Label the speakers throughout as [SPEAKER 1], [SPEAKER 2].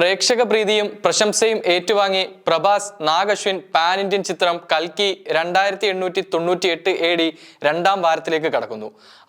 [SPEAKER 1] പ്രേക്ഷക പ്രീതിയും പ്രശംസയും ഏറ്റുവാങ്ങി Prabhas Nag Ashwin pan Indian ചിത്രം കൽക്കി രണ്ടായിരത്തി എണ്ണൂറ്റി തൊണ്ണൂറ്റി എട്ട് എ ഡി രണ്ടാം വാരത്തിലേക്ക് കടക്കുന്നു.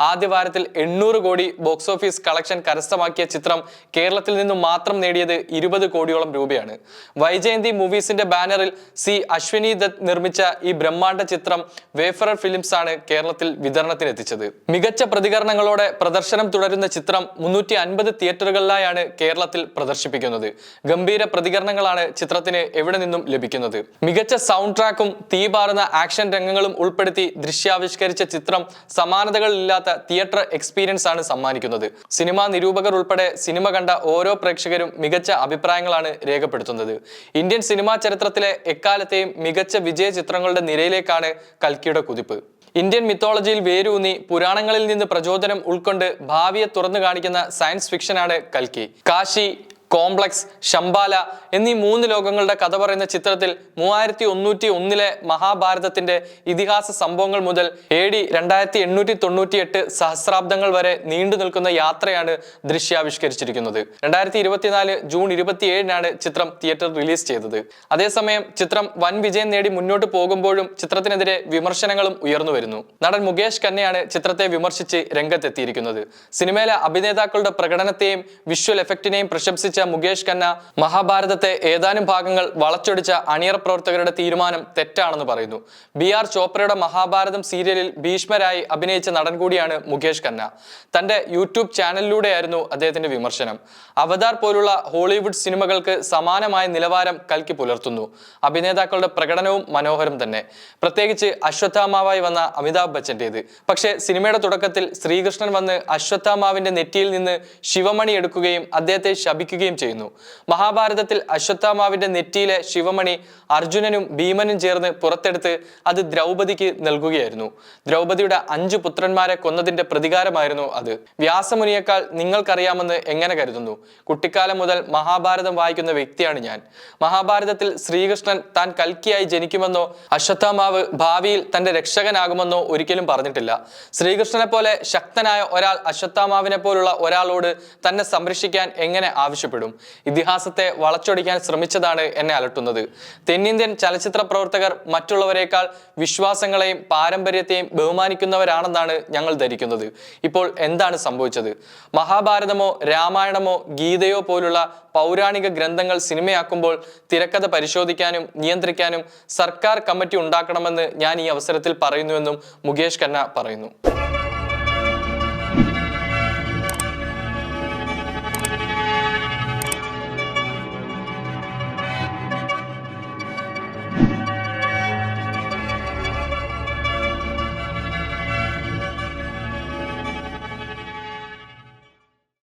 [SPEAKER 1] ആദ്യ വാരത്തിൽ എണ്ണൂറ് കോടി ബോക്സ് ഓഫീസ് കളക്ഷൻ കരസ്ഥമാക്കിയ ചിത്രം കേരളത്തിൽ നിന്നും മാത്രം നേടിയത് ഇരുപത് കോടിയോളം രൂപയാണ്. വൈജയന്തി മൂവീസിന്റെ ബാനറിൽ സി അശ്വിനി ദത്ത് നിർമ്മിച്ച ഈ ബ്രഹ്മാണ്ഡ ചിത്രം വേഫറർ ഫിലിംസ് ആണ് കേരളത്തിൽ വിതരണത്തിനെത്തിച്ചത്. മികച്ച പ്രതികരണങ്ങളോടെ പ്രദർശനം തുടരുന്ന ചിത്രം മുന്നൂറ്റി അൻപത് തിയേറ്ററുകളിലായാണ് കേരളത്തിൽ പ്രദർശിപ്പിക്കുന്നത്. ഗംഭീര പ്രതികരണങ്ങളാണ് ചിത്രത്തിന് എവിടെ നിന്നും ലഭിക്കുന്നത്. മികച്ച സൗണ്ട് ട്രാക്കും തീപാറുന്ന ആക്ഷൻ രംഗങ്ങളും ഉൾപ്പെടുത്തി ദൃശ്യാവിഷ്കരിച്ച ചിത്രം സമാനതകളില്ലാത്ത തിയേറ്റർ എക്സ്പീരിയൻസ് ആണ് സമ്മാനിക്കുന്നത്. സിനിമാ നിരൂപകർ ഉൾപ്പെടെ സിനിമ കണ്ട ഓരോ പ്രേക്ഷകരും മികച്ച അഭിപ്രായങ്ങളാണ് രേഖപ്പെടുത്തുന്നത്. ഇന്ത്യൻ സിനിമാ ചരിത്രത്തിലെ എക്കാലത്തെയും മികച്ച വിജയ ചിത്രങ്ങളുടെ നിരയിലേക്കാണ് കൽക്കിയുടെ കുതിപ്പ്. ഇന്ത്യൻ മിത്തോളജിയിൽ വേരൂന്നി പുരാണങ്ങളിൽ നിന്ന് പ്രചോദനം ഉൾക്കൊണ്ട് ഭാവിയെ തുറന്നു കാണിക്കുന്ന സയൻസ് ഫിക്ഷനാണ് കൽക്കി. കാശി കോംപ്ലക്സ് ശംബാല എന്നീ മൂന്ന് ലോകങ്ങളുടെ കഥ പറയുന്ന ചിത്രത്തിൽ മൂവായിരത്തി ഒന്നൂറ്റി ഒന്നിലെ മഹാഭാരതത്തിന്റെ ഇതിഹാസ സംഭവങ്ങൾ മുതൽ എ ഡി രണ്ടായിരത്തി എണ്ണൂറ്റി തൊണ്ണൂറ്റി എട്ട് സഹസ്രാബ്ദങ്ങൾ വരെ നീണ്ടു നിൽക്കുന്ന യാത്രയാണ് ദൃശ്യാവിഷ്കരിച്ചിരിക്കുന്നത്. രണ്ടായിരത്തി ഇരുപത്തിനാല് ജൂൺ ഇരുപത്തിയേഴിനാണ് ചിത്രം തിയേറ്റർ റിലീസ് ചെയ്തത്. അതേസമയം ചിത്രം വൻ വിജയം നേടി മുന്നോട്ട് പോകുമ്പോഴും ചിത്രത്തിനെതിരെ വിമർശനങ്ങളും ഉയർന്നു വരുന്നു. നടൻ മുകേഷ് കന്നയാണ് ചിത്രത്തെ വിമർശിച്ച് രംഗത്തെത്തിയിരിക്കുന്നത്. സിനിമയിലെ അഭിനേതാക്കളുടെ പ്രകടനത്തെയും വിഷ്വൽ എഫക്റ്റിനെയും പ്രശംസിച്ച മുകേഷ് ഖന്ന മഹാഭാരതത്തെ ഏതാനും ഭാഗങ്ങൾ വളച്ചൊടിച്ച അണിയറ പ്രവർത്തകരുടെ തീരുമാനം തെറ്റാണെന്ന് പറയുന്നു. ബി ആർ ചോപ്രയുടെ മഹാഭാരതം സീരിയലിൽ ഭീഷ്മരായി അഭിനയിച്ച നടൻ കൂടിയാണ് മുകേഷ് ഖന്ന. തന്റെ യൂട്യൂബ് ചാനലിലൂടെയായിരുന്നു അദ്ദേഹത്തിന്റെ വിമർശനം. അവതാർ പോലുള്ള ഹോളിവുഡ് സിനിമകൾക്ക് സമാനമായ നിലവാരം കൽക്കി പുലർത്തുന്നു. അഭിനേതാക്കളുടെ പ്രകടനവും മനോഹരം തന്നെ. പ്രത്യേകിച്ച് അശ്വത്ഥാമാവായി വന്ന അമിതാഭ് ബച്ചന്റേത് പക്ഷേ സിനിമയുടെ തുടക്കത്തിൽ ശ്രീകൃഷ്ണൻ വന്ന് അശ്വത്ഥാമാവിന്റെ നെറ്റിയിൽ നിന്ന് ശിവമണി എടുക്കുകയും അദ്ദേഹത്തെ ശപിക്കുകയും ചെയ്യുന്നു. മഹാഭാരതത്തിൽ അശ്വത്ഥാമാവിന്റെ നെറ്റിയിലെ ശിവമണി അർജുനനും ഭീമനും ചേർന്ന് പുറത്തെടുത്ത് അത് ദ്രൗപദിക്ക് നൽകുകയായിരുന്നു. ദ്രൗപദിയുടെ അഞ്ചു പുത്രന്മാരെ കൊന്നതിന്റെ പ്രതികാരമായിരുന്നു അത്. വ്യാസമുനിയേക്കാൾ നിങ്ങൾക്കറിയാമെന്ന് എങ്ങനെ കരുതുന്നു? കുട്ടിക്കാലം മുതൽ മഹാഭാരതം വായിക്കുന്ന വ്യക്തിയാണ് ഞാൻ. മഹാഭാരതത്തിൽ ശ്രീകൃഷ്ണൻ താൻ കൽക്കിയായി ജനിക്കുമെന്നോ അശ്വത്ഥാമാവ് ഭാവിയിൽ തന്റെ രക്ഷകനാകുമെന്നോ ഒരിക്കലും പറഞ്ഞിട്ടില്ല. ശ്രീകൃഷ്ണനെ പോലെ ശക്തനായ ഒരാൾ അശ്വത്ഥാമാവിനെ പോലുള്ള ഒരാളോട് തന്നെ സംരക്ഷിക്കാൻ എങ്ങനെ ആവശ്യപ്പെടും? ഇതിഹാസത്തെ വളച്ചൊടിക്കാൻ ശ്രമിച്ചതാണ് എന്നെ അലട്ടുന്നത്. തെന്നിന്ത്യൻ ചലച്ചിത്ര പ്രവർത്തകർ മറ്റുള്ളവരെക്കാൾ വിശ്വാസങ്ങളെയും പാരമ്പര്യത്തെയും ബഹുമാനിക്കുന്നവരാണെന്നാണ് ഞങ്ങൾ ധരിക്കുന്നത്. ഇപ്പോൾ എന്താണ് സംഭവിച്ചത്? മഹാഭാരതമോ രാമായണമോ ഗീതയോ പോലുള്ള പൗരാണിക ഗ്രന്ഥങ്ങൾ സിനിമയാക്കുമ്പോൾ തിരക്കഥ പരിശോധിക്കാനും നിയന്ത്രിക്കാനും സർക്കാർ കമ്മിറ്റി ഉണ്ടാക്കണമെന്ന് ഞാൻ ഈ അവസരത്തിൽ പറയുന്നുവെന്നും മുകേഷ് ഖന്ന പറയുന്നു.